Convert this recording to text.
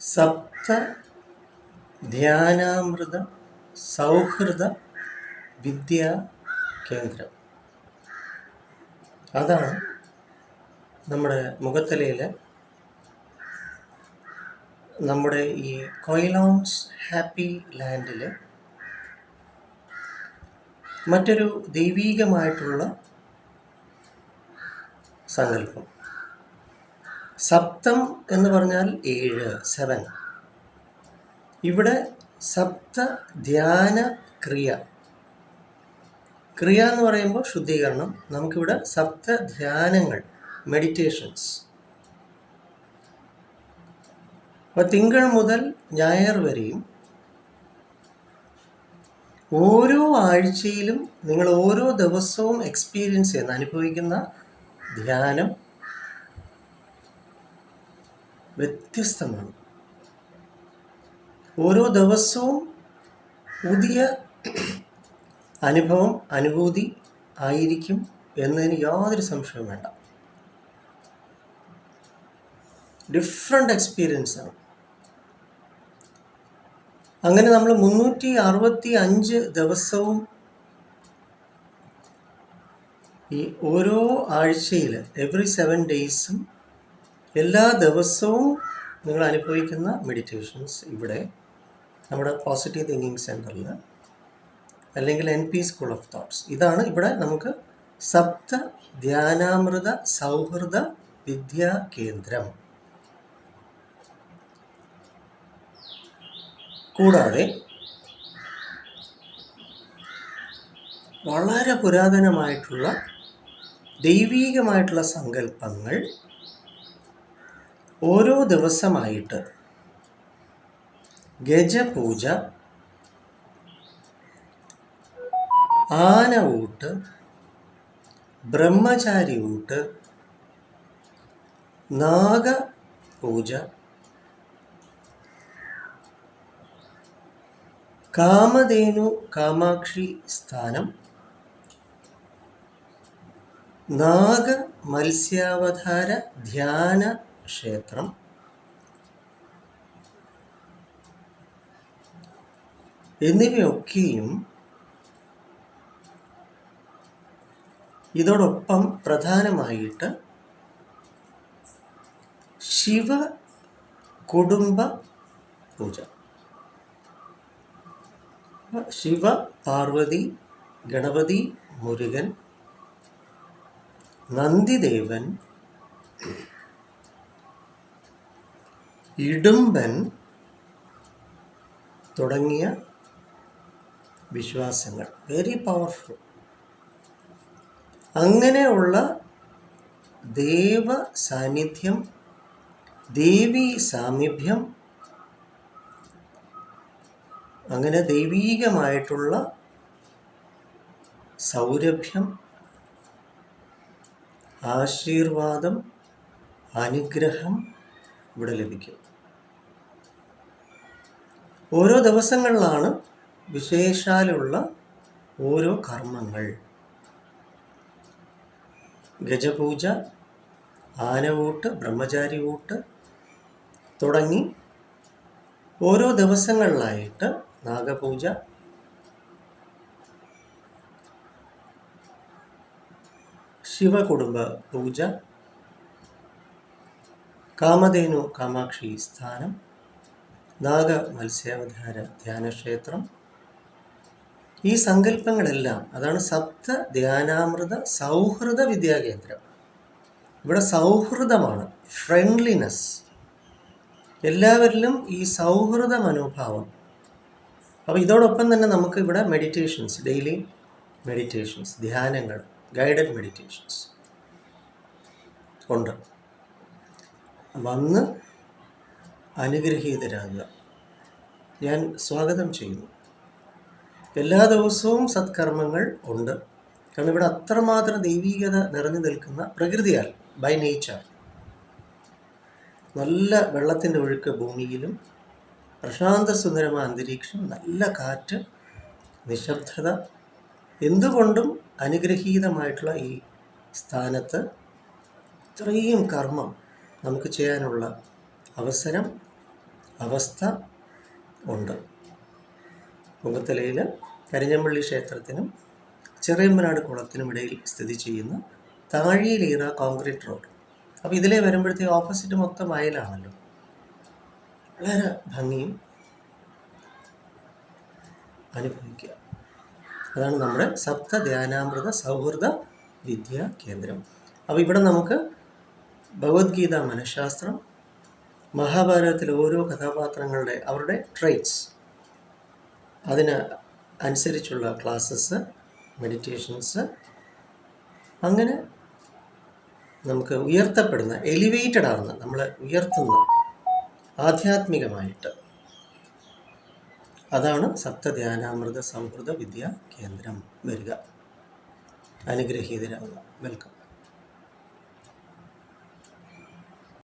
സപ്ത ധ്യാനാമൃത സൗഹൃദ വിദ്യാ കേന്ദ്രം. അതാണ് നമ്മുടെ മുഖത്തലയിൽ നമ്മുടെ ഈ കൊയിലോൺസ് ഹാപ്പി ലാൻഡിൽ മറ്റൊരു ദൈവീകമായിട്ടുള്ള സങ്കല്പം. സപ്തം എന്ന് പറഞ്ഞാൽ ഏഴ് സെവൻ ഇവിടെ സപ്ത ധ്യാന ക്രിയ. ക്രിയ എന്ന് പറയുമ്പോൾ ശുദ്ധീകരണം. നമുക്കിവിടെ സപ്ത ധ്യാനങ്ങൾ മെഡിറ്റേഷൻസ് അപ്പോൾ തിങ്കൾ മുതൽ ഞായർ വരെയും ഓരോ ആഴ്ചയിലും നിങ്ങൾ ഓരോ ദിവസവും എക്സ്പീരിയൻസ് ചെയ്യുന്ന അനുഭവിക്കുന്ന ധ്യാനം വ്യത്യസ്തമാണ്. ഓരോ ദിവസവും പുതിയ അനുഭവം അനുഭൂതി ആയിരിക്കും എന്നതിന് യാതൊരു സംശയവും വേണ്ട. ഡിഫറെന്റ് എക്സ്പീരിയൻസ് ആണ്. അങ്ങനെ നമ്മൾ മുന്നൂറ്റി അറുപത്തി അഞ്ച് ദിവസവും ഈ ഓരോ ആഴ്ചയിൽ എവറി സെവൻ ഡേയ്സും എല്ലാ ദിവസവും നിങ്ങൾ അനുഭവിക്കുന്ന മെഡിറ്റേഷൻസ് ഇവിടെ നമ്മുടെ പോസിറ്റീവ് തിങ്കിങ് സെന്ററിൽ അല്ലെങ്കിൽ N P school of thoughts ഇതാണ് ഇവിടെ നമുക്ക് സപ്ത ധ്യാനാമൃത സൗഹൃദ വിദ്യാ കേന്ദ്രം. കൂടാതെ വളരെ പുരാതനമായിട്ടുള്ള ദൈവീകമായിട്ടുള്ള സങ്കല്പങ്ങൾ ഓരോ ദിവസമായിട്ട് ഗജപൂജ ആന ഊട്ട് ബ്രഹ്മചാരി ഊട്ട് നാഗപൂജ കാമധേനു കാമാക്ഷി സ്ഥാനം നാഗ മത്സ്യാവതാര ധ്യാന ക്ഷേത്രം. എന്നിവയൊക്കെയും ഇതോടൊപ്പം പ്രധാനമായിട്ട് ശിവ കുടുംബ പൂജ. ശിവ പാർവതി ഗണപതി മുരുകൻ നന്ദിദേവൻ ഇടുമ്പൻ തുടങ്ങിയ വിശ്വാസങ്ങൾ. വെരി പവർഫുൾ അങ്ങനെയുള്ള ദേവ സാന്നിധ്യം ദേവി സാമീപ്യം അങ്ങനെ ദൈവീകമായിട്ടുള്ള സൗരഭ്യം ആശീർവാദം അനുഗ്രഹം ഇവിടെ ലഭിക്കും. ഓരോ ദിവസങ്ങളിലാണ് വിശേഷാലുള്ള ഓരോ കർമ്മങ്ങൾ. ഗജപൂജ ആനവൂട്ട് ബ്രഹ്മചാരി ഊട്ട് തുടങ്ങി ഓരോ ദിവസങ്ങളിലായിട്ട് നാഗപൂജ. ശിവകുടുംബ പൂജ. കാമധേനു കാമാക്ഷി സ്ഥാനം. നാഗ മത്സ്യാവതാര ധ്യാനക്ഷേത്രം. ഈ സങ്കല്പങ്ങളെല്ലാം അതാണ് സപ്ത ധ്യാനാമൃത സൗഹൃദ വിദ്യാകേന്ദ്രം. ഇവിടെ സൗഹൃദമാണ് ഫ്രണ്ട്ലിനെസ് എല്ലാവരിലും ഈ സൗഹൃദ മനോഭാവം. അപ്പോൾ ഇതോടൊപ്പം തന്നെ നമുക്ക് ഇവിടെ മെഡിറ്റേഷൻസ് ഡെയിലി മെഡിറ്റേഷൻസ് ധ്യാനങ്ങൾ ഗൈഡഡ് മെഡിറ്റേഷൻസ് ഉണ്ട്. വന്ന് അനുഗ്രഹീതരാകുക. ഞാൻ സ്വാഗതം ചെയ്യുന്നു. എല്ലാ ദിവസവും സത്കർമ്മങ്ങൾ ഉണ്ട്. കാരണം ഇവിടെ അത്രമാത്രം ദൈവീകത നിറഞ്ഞു നിൽക്കുന്ന പ്രകൃതിയാൽ ബൈ നേച്ചർ നല്ല വെള്ളത്തിന്റെ ഒഴുക്ക് ഭൂമിയിലും പ്രശാന്ത സുന്ദരമായ അന്തരീക്ഷം നല്ല കാറ്റ് നിശബ്ദത എന്തുകൊണ്ടും അനുഗ്രഹീതമായിട്ടുള്ള ഈ സ്ഥാനത്ത് ഇത്രയും കർമ്മം നമുക്ക് ചെയ്യാനുള്ള അവസരം അവസ്ഥ ഉണ്ട്. മുഖത്തലയിൽ കരിഞ്ഞമ്പള്ളി ക്ഷേത്രത്തിനും ചെറിയമ്പനാട് കുളത്തിനും ഇടയിൽ സ്ഥിതി ചെയ്യുന്ന താഴിയിലീറ കോൺക്രീറ്റ് റോഡ്. അപ്പോൾ ഇതിലെ വരുമ്പോഴത്തേക്ക് ഓപ്പോസിറ്റ് മൊത്തം വയലാണല്ലോ. വളരെ ഭംഗിയും അനുഭവിക്കുക. അതാണ് നമ്മുടെ സപ്ത ധ്യാനാമൃത സൗഹൃദ വിദ്യാ കേന്ദ്രം. അപ്പോൾ ഇവിടെ നമുക്ക് ഭഗവത്ഗീത മനഃശാസ്ത്രം മഹാഭാരതത്തിലെ ഓരോ കഥാപാത്രങ്ങളുടെ അവരുടെ ട്രെയ്റ്റ്സ് അതിന് അനുസരിച്ചുള്ള ക്ലാസ്സസ് മെഡിറ്റേഷൻസ് അങ്ങനെ നമുക്ക് ഉയർത്തപ്പെടുന്ന എലിവേറ്റഡ് ആവുന്ന നമ്മൾ ഉയർത്തുന്ന ആധ്യാത്മികമായിട്ട്. അതാണ് സപ്തധ്യാനാമൃത സൗഹൃദ വിദ്യാ കേന്ദ്രം. വരിക. അനുഗ്രഹീതരാകുക വെൽക്കം